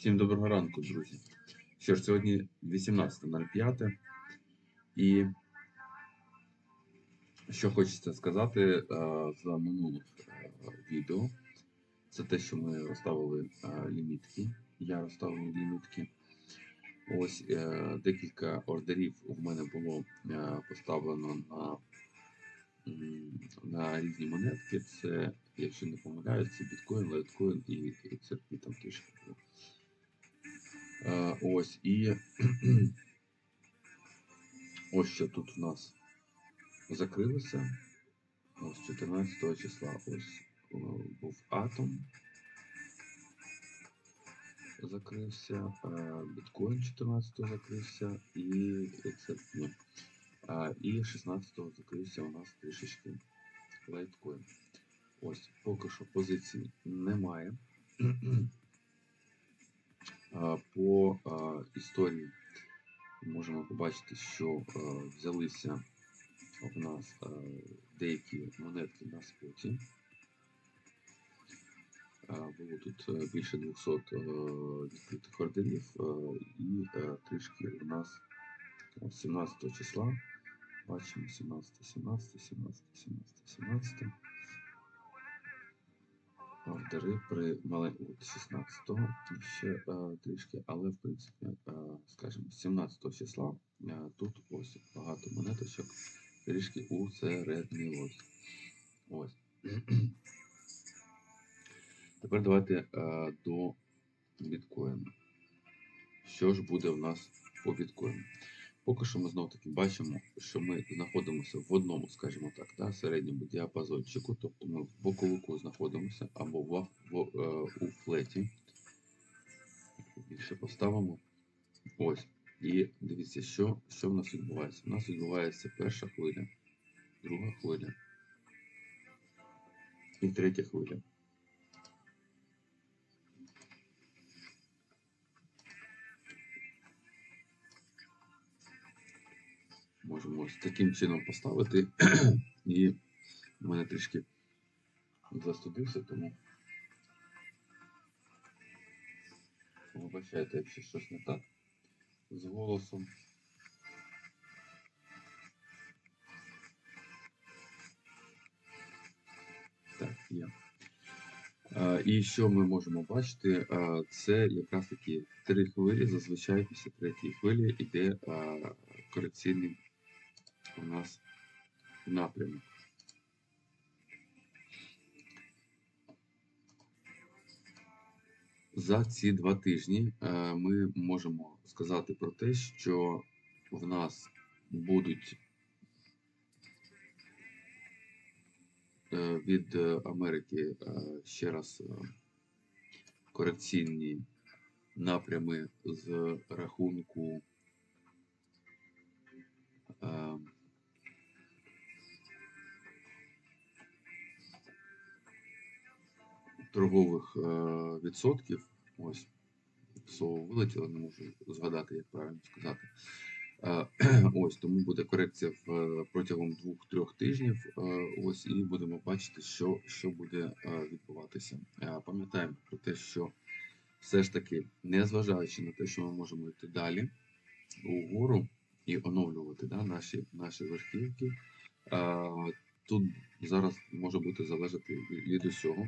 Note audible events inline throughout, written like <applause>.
Всім доброго ранку, друзі. Що ж, сьогодні 18.05 і що хочеться сказати е, за минулих е, відео, це те, що ми розставили е, лімітки. Я розставив лімітки. Ось декілька ордерів у мене було поставлено на, на різні монетки. Це, якщо не помиляюсь, це біткоін, лайткоін і XRP там трішки було. Е, Ось і <clears throat> ось що тут у нас закрилося. Ось 14 числа ось е, був атом. Закрився, е, біткоін 14 закрився і XRP. Е, І 16-го закрився у нас трішечки лайткоін. Ось поки що позицій немає. <clears throat> А, По а, історії можемо побачити, що а, взялися в нас а, деякі монетки на споті. Було тут е, більше 200 е, відкритих ордерів е, і трішки у нас е, 17 числа. Бачимо 17, 17, 17, 17, 17 ордери при маленькому 16-го і ще е, трішки, але в принципі, е, скажімо, 17 числа е, тут ось багато монеточок трішки усереднилось. Ось. <clears throat> Тепер давайте е, до біткоїну. Що ж буде в нас по біткоїну? Поки що ми знову таки бачимо, що ми знаходимося в одному, скажімо так, да, середньому діапазончику, тобто ми в боковику знаходимося або в, в, е, у флеті. Більше поставимо. Ось. І дивіться, що, що в нас відбувається. У нас відбувається перша хвиля, друга хвиля і третя хвиля. Можемо ось таким чином поставити. І в мене трішки застудився, тому вибачайте, якщо щось не так з голосом. Так, є. І що ми можемо бачити, це якраз таки три хвилі. Зазвичай після третьої хвилі йде корекційний у нас напрямок. За ці два тижні е, ми можемо сказати про те, що в нас будуть е, від Америки е, ще раз корекційні напрями з рахунку торгових е, відсотків. Ось слово вилетіло, не можу згадати, як правильно сказати. Е, <clears throat> ось тому буде корекція в, е, протягом двох-трьох тижнів. Ось і будемо бачити, що, що буде відбуватися. Пам'ятаємо про те, що все ж таки, незважаючи на те, що ми можемо йти далі угору і оновлювати да, наші, наші верхівки. Тут зараз може бути залежати від усього.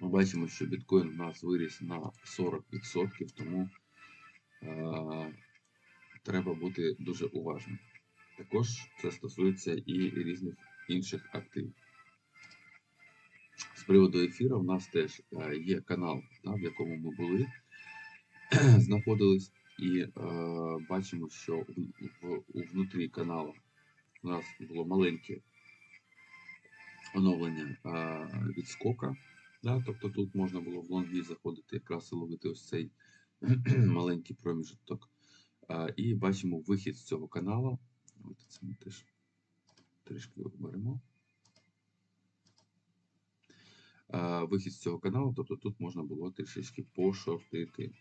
Ми бачимо, що біткоін у нас виріс на 40%, тому е, треба бути дуже уважним. Також це стосується і різних інших активів. З приводу ефіра, у нас теж е, є канал, да, в якому ми були, <clears throat> знаходились, і е, бачимо, що в, в, внутрі каналу у нас було маленьке оновлення е, відскока. Да, тобто тут можна було в лонгі заходити якраз і ловити ось цей <clears throat> маленький проміжок. І бачимо вихід з цього каналу. Давайте це ми теж трішки оберемо. Вихід з цього каналу, тобто тут можна було трішечки пошортити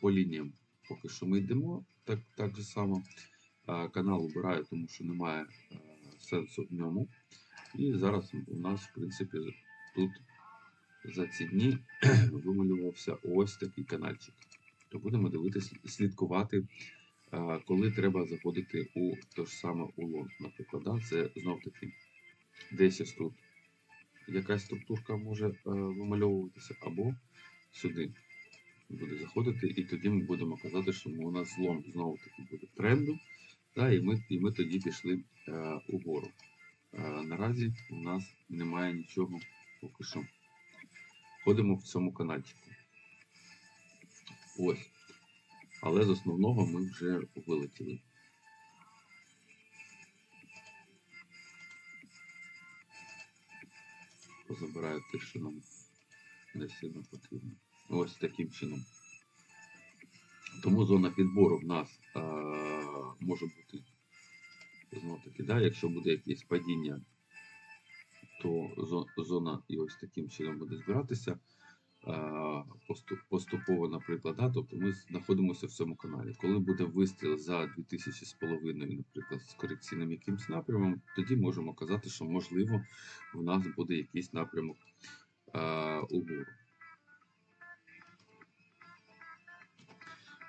по лініям. Поки що ми йдемо так, так же само. Канал обираю, тому що немає сенсу в ньому. І зараз у нас, в принципі, тут за ці дні <clears throat> вималювався ось такий канальчик. То будемо дивитися, слідкувати, коли треба заходити у те ж саме у лон. Наприклад, да? це знов таки десь тут якась структурка може е, вимальовуватися, або сюди буде заходити, і тоді ми будемо казати, що у нас злом знову таки буде тренду, та, і, ми, і ми тоді пішли е, угору. Е, наразі у нас немає нічого поки що. Ходимо в цьому канальчику. Ось. Але з основного ми вже вилетіли. Позабираю те, що нам не сильно потрібно. Ось таким чином. Тому зона підбору в нас е, може бути знов таки, да, якщо буде якесь падіння, то зона і ось таким чином буде збиратися. Поступово, наприклад, да, тобто ми знаходимося в цьому каналі. Коли буде вистріл за 2000 з половиною, наприклад, з корекційним якимсь напрямом, тоді можемо казати, що можливо в нас буде якийсь напрямок угору.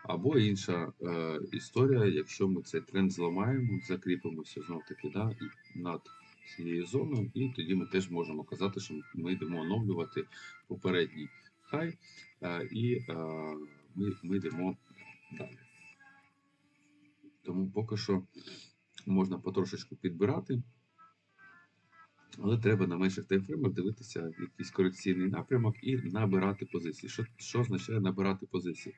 Або інша е, історія, якщо ми цей тренд зламаємо, закріпимося знов таки да, над цією зоною, і тоді ми теж можемо казати, що ми йдемо оновлювати попередній хай, е, і е, ми, ми йдемо далі. Тому поки що можна потрошечку підбирати, але треба на менших таймфреймах дивитися якийсь корекційний напрямок і набирати позиції. Що, що означає набирати позиції?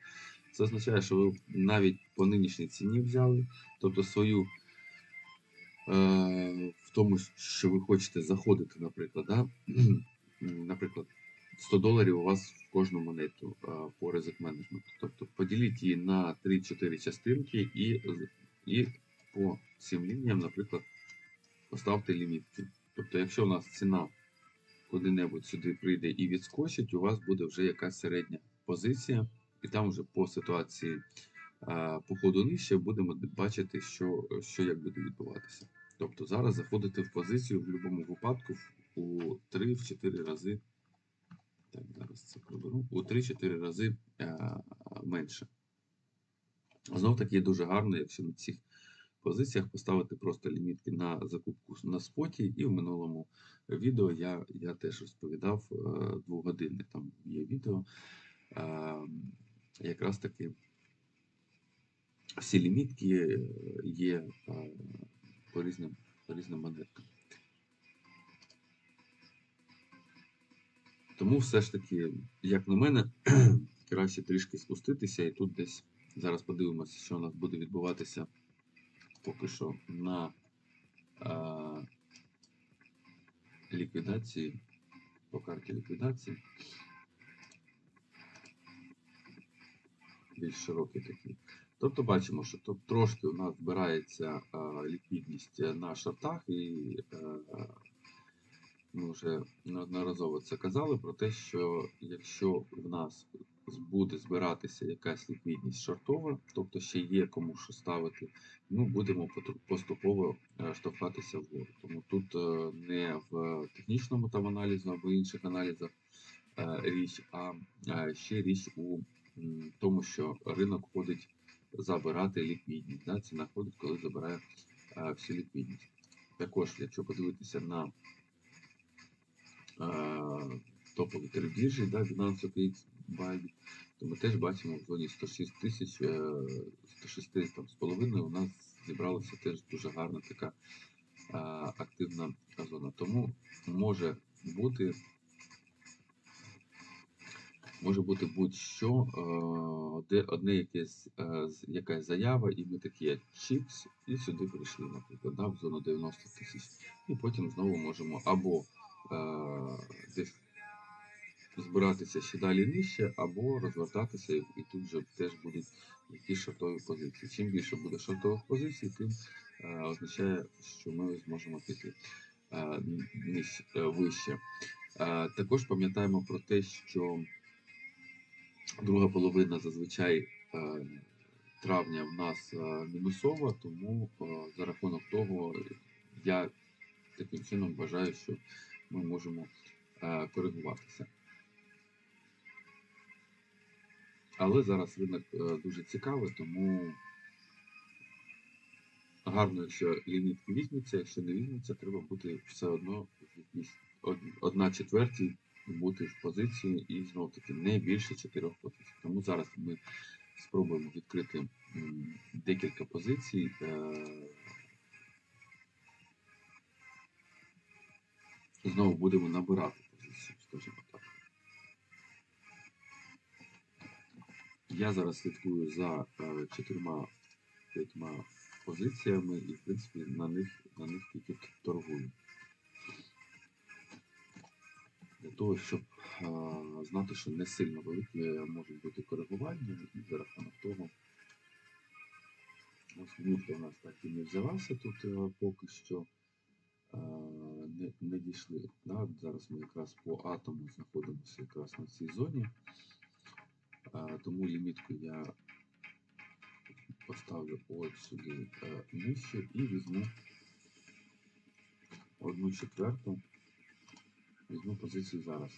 Це означає, що ви навіть по нинішній ціні взяли, тобто свою в тому, що ви хочете заходити, наприклад, да? <clears throat> Наприклад, 100 доларів у вас в кожну монету е, по ризик менеджменту. Тобто поділіть її на 3-4 частинки і, і по цим лініям, наприклад, поставте лімітки. Тобто, якщо у нас ціна куди-небудь сюди прийде і відскочить, у вас буде вже якась середня позиція, і там вже по ситуації по ходу нижче будемо бачити, що, що як буде відбуватися. Тобто зараз заходити в позицію в будь-якому випадку у 3-4 рази. Так, зараз це приберу. У 3-4 рази а, менше. Знов таки дуже гарно, якщо на цих позиціях поставити просто лімітки на закупку на споті, і в минулому відео я, я теж розповідав е, двогодинне там є відео. Е, якраз таки всі лімітки е, є е, по різним, по різним монеткам. Тому все ж таки, як на мене, <clears throat> краще трішки спуститися і тут десь зараз подивимося, що у нас буде відбуватися поки що на е, ліквідації, по карті ліквідації. Більш широкий такий. Тобто бачимо, що тут трошки у нас збирається е, ліквідність на шортах, і е, ми вже неодноразово це казали про те, що якщо в нас буде збиратися якась ліквідність шортова, тобто ще є кому що ставити, ми будемо поступово е, штовхатися вгору. Тому тут е, не в технічному там аналізу або інших аналізах е, річ, а е, ще річ у тому, що ринок ходить забирати ліквідність. Да? Ціна ходить, коли забирає е, всю ліквідність. Також, якщо подивитися на е, топові тербіржі, да, Binance OKX, Bybit, то ми теж бачимо в зоні 106 тисяч, е, 106 там, з половиною у нас зібралася теж дуже гарна така е, активна зона. Тому може бути може бути будь-що, е, одне, якесь, е, якась заява, і ми такі як чіпс, і сюди прийшли, наприклад, да, в зону 90 тисяч. І потім знову можемо або е, десь збиратися ще далі нижче, або розвертатися, і, тут вже теж будуть якісь шортові позиції. Чим більше буде шортових позицій, тим означає, що ми зможемо піти вище. Також пам'ятаємо про те, що друга половина зазвичай е, травня в нас е, мінусова, тому е, за рахунок того я таким чином вважаю, що ми можемо коригуватися. Але зараз ринок дуже цікавий, тому гарно, якщо лімітки візьметься, якщо не візьметься, треба бути все одно одна четвертій бути в позиції і знов таки не більше чотирьох позицій. Тому зараз ми спробуємо відкрити декілька позицій. е, Знову будемо набирати позицію, скажімо так. Я зараз слідкую за е, чотирма п'ятьма позиціями і, в принципі, на них, на них тільки торгую. Для того, щоб е, знати, що не сильно великі можуть бути коригування, і за рахунок того, ось нітка у нас так і не взялася тут е, поки що. е, Не, не дійшли. Да? Зараз ми якраз по атому знаходимося якраз на цій зоні. Тому лімітку я поставлю от сюди нижче і візьму одну четверту. Візьму позицію зараз.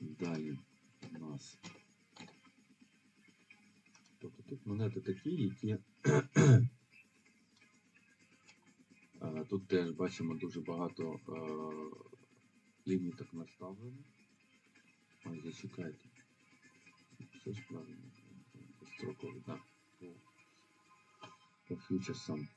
Далі у нас. Тобто тут монети такі, які <clears throat> е, тут теж бачимо дуже багато е, ліміток наставлено. Ой, зачекайте. Все ж правильно. Строкові, так. По, по фьючерсам.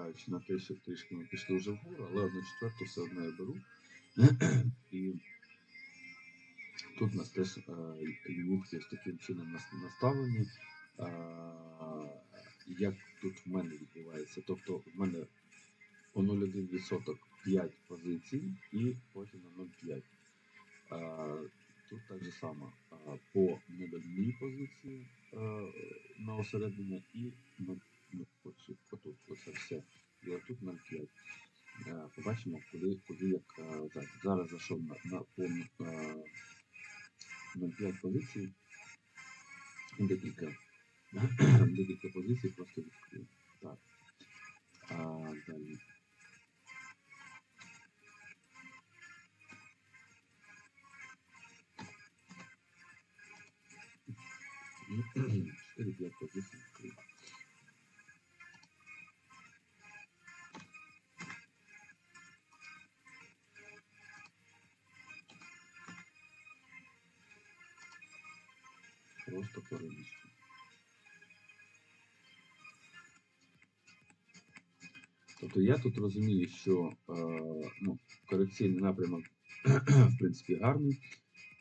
Не зважаючи на те, що трішки ми пішли вже вгору, але одну четверту все одно я беру. І тут у нас теж е, лімітки з таким чином наставлені. Е, Як тут в мене відбувається? Тобто в мене по 0,1% 5 позицій і потім на 0,5. Е, Тут так же само е, по 0,1 позиції е, на осереднення і на отут, оце все. І отут 0,5. Е, Побачимо, куди, куди як е, так. Зараз зайшов на, на е, 0,5 позицій. Декілька, <clears throat> декілька позицій просто відкрию. Так. А, далі. Чотири п'ять позицій відкрию. Просто переміщу. Тобто я тут розумію, що е, ну, корекційний напрямок <clears throat> в принципі гарний.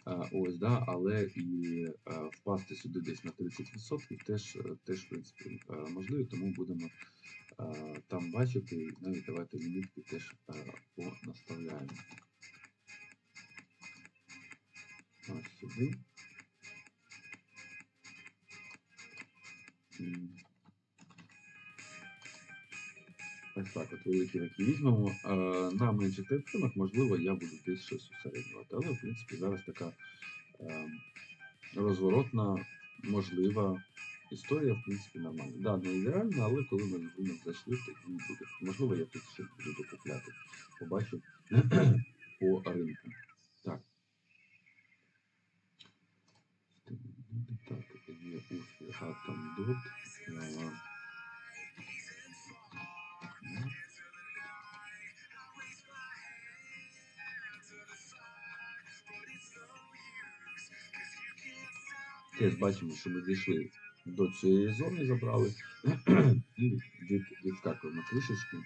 Е, ось, да, але і е, впасти сюди десь на 30% теж, е, теж в принципі, е, можливо, тому будемо е, там бачити, навіть давайте лімітки теж е, понаставляємо. Ось сюди. Ось так, от великі такі візьмемо. Е, На менших таймфреймах, можливо, я буду десь щось усереднювати. Але, в принципі, зараз така е, розворотна, можлива історія, в принципі, нормальна. Да, не ідеальна, але коли ми в ринок зайшли, то і буде. Можливо, я тут ще буду докупляти. Побачу <clears throat> по ринку. Так. Так, дот. Е, ну, Теж бачимо, що ми дійшли до цієї зони, забрали і від, відскакуємо трішечки.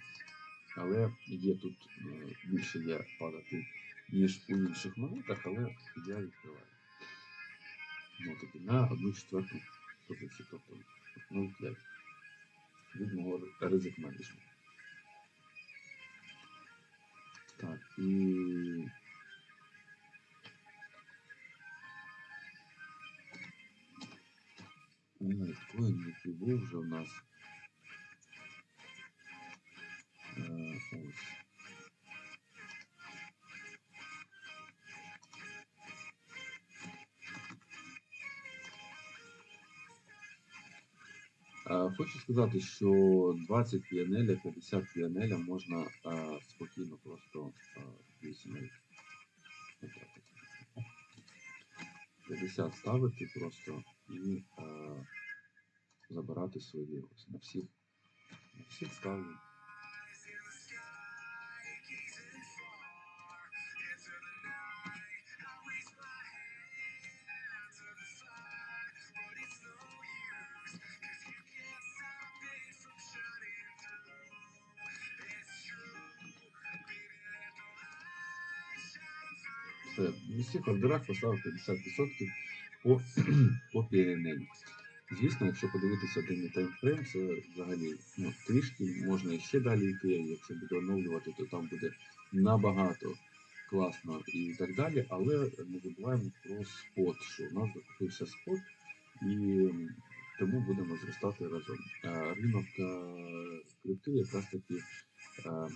Але є тут е, більше є падати, ніж у інших монетах, але я відкриваю. Ну, таки на одну четверту позицію, тобто 0,5 від мого ризик менеджменту. Так, і Лайткоін, який був вже у нас. Ось. Хочу сказати, що 20 піанеля, 50 піанеля можна спокійно просто от. 50 ставити просто і забирати свої на всіх. На всіх ставлю. Все, в усіх ордерах поставив 50% по, <clears throat> по піанелі. Звісно, якщо подивитися денний таймфрейм, це взагалі ну, трішки можна ще далі йти. Якщо буде оновлювати, то там буде набагато класно і так далі. Але не забуваємо про спот, що у нас закупився спот, і тому будемо зростати разом. Ринок е, крипти якраз таки е,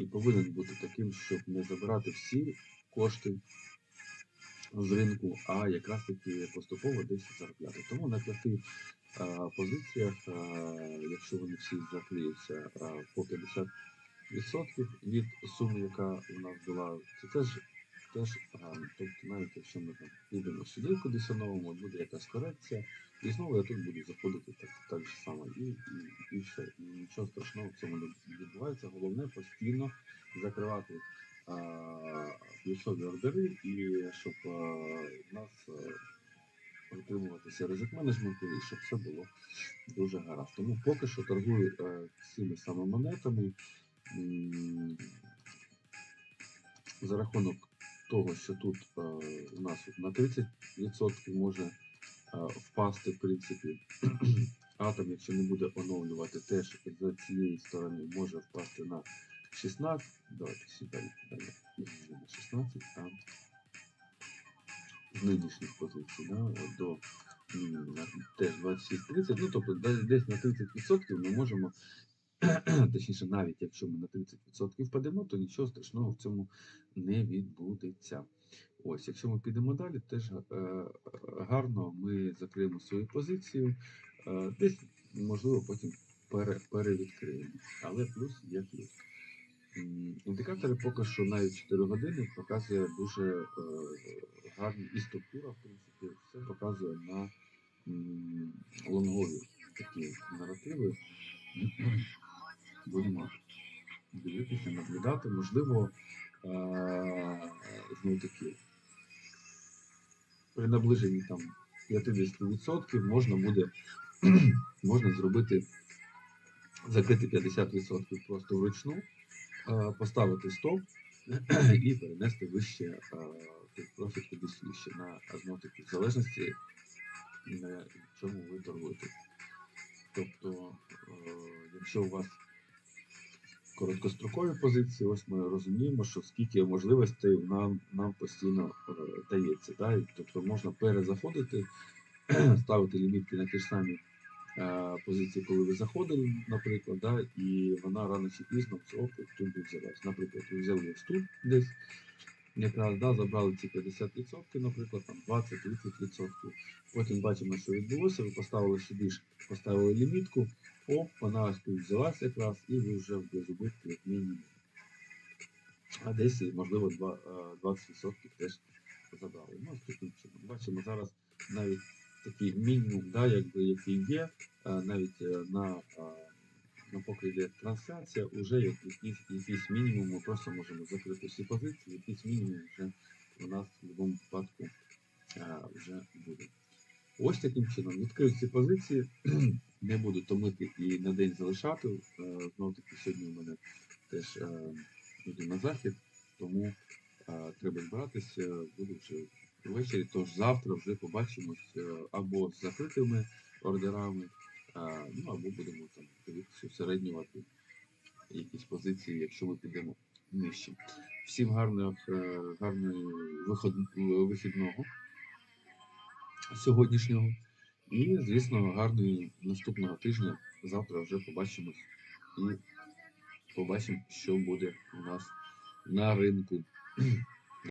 і повинен бути таким, щоб не забирати всі кошти з ринку, а якраз таки поступово десь заробляти. Тому на п'яти е, позиціях, е, якщо вони всі закриються е, по 50% від суми, яка у нас була, це теж, теж гарно. Тобто навіть якщо ми там підемо сюди кудись новому, буде якась корекція, і знову я тут буду заходити так, так же само. І, і, і все. І нічого страшного в цьому не відбувається. Головне постійно закривати а, плюсові ордери і щоб а, нас а, дотримуватися ризик менеджменту і щоб все було дуже гаразд. Тому поки що торгую е, цими саме монетами. За рахунок того, що тут е, у нас на 30% може впасти, в принципі, <clears throat> атом, якщо не буде оновлювати, теж з цієї сторони може впасти на 16. Давайте сюди далі. Не на 16, а з нинішніх позицій, да, до мінімум теж 26-30. Ну, тобто десь на 30% ми можемо, <clears throat> точніше, навіть якщо ми на 30% впадемо, то нічого страшного в цьому не відбудеться. Ось, якщо ми підемо далі, теж е, гарно ми закриємо свою позицію. Е, десь, можливо, потім пере, перевідкриємо. Але плюс є плюс. Індикатори поки що навіть 4 години показує дуже е, гарні і структура, в принципі, все показує на лонгові такі наративи. Будемо дивитися, наблюдати. Можливо, е, знову таки, при наближенні там 50% можна буде <clears throat> можна зробити закрити 50% просто вручну, е, поставити стоп <clears throat> і перенести вище е, профіт кудись вище на знову таки в залежності на чому ви торгуєте. Тобто, якщо у вас короткострокові позиції, ось ми розуміємо, що скільки можливостей нам, нам постійно е, дається. Да? Тобто можна перезаходити, <clears throat> ставити лімітки на ті ж самі е, позиції, коли ви заходили, наприклад, да? і вона рано чи пізно оп, тут взялась. Наприклад, ви взяли ось тут десь. Якраз да, забрали ці 50%, наприклад, там 20-30%. Потім бачимо, що відбулося. Ви поставили собі ж, поставили лімітку, оп, вона ось тут взялася якраз, і ви вже в безубитку як мінімум. А десь, можливо, е, 20% теж забрали. Ну. Бачимо зараз навіть такий мінімум, да, якби, який є, е, навіть е, на, е, на йде трансляція, вже як якийсь, якийсь мінімум ми просто можемо закрити всі позиції, якийсь мінімум вже у нас в будь-якому випадку е, вже буде. Ось таким чином відкрив ці позиції, не буду томити і на день залишати. Е, Знову таки сьогодні у мене теж е, йду на захід, тому е, треба збиратися, буду вже ввечері. Тож завтра вже побачимось е, або з закритими ордерами, ну або будемо там дивитися усереднювати якісь позиції, якщо ми підемо нижче. Всім гарного, гарного вихідного сьогоднішнього. І, звісно, гарної наступного тижня. Завтра вже побачимось і побачимо, що буде у нас на ринку.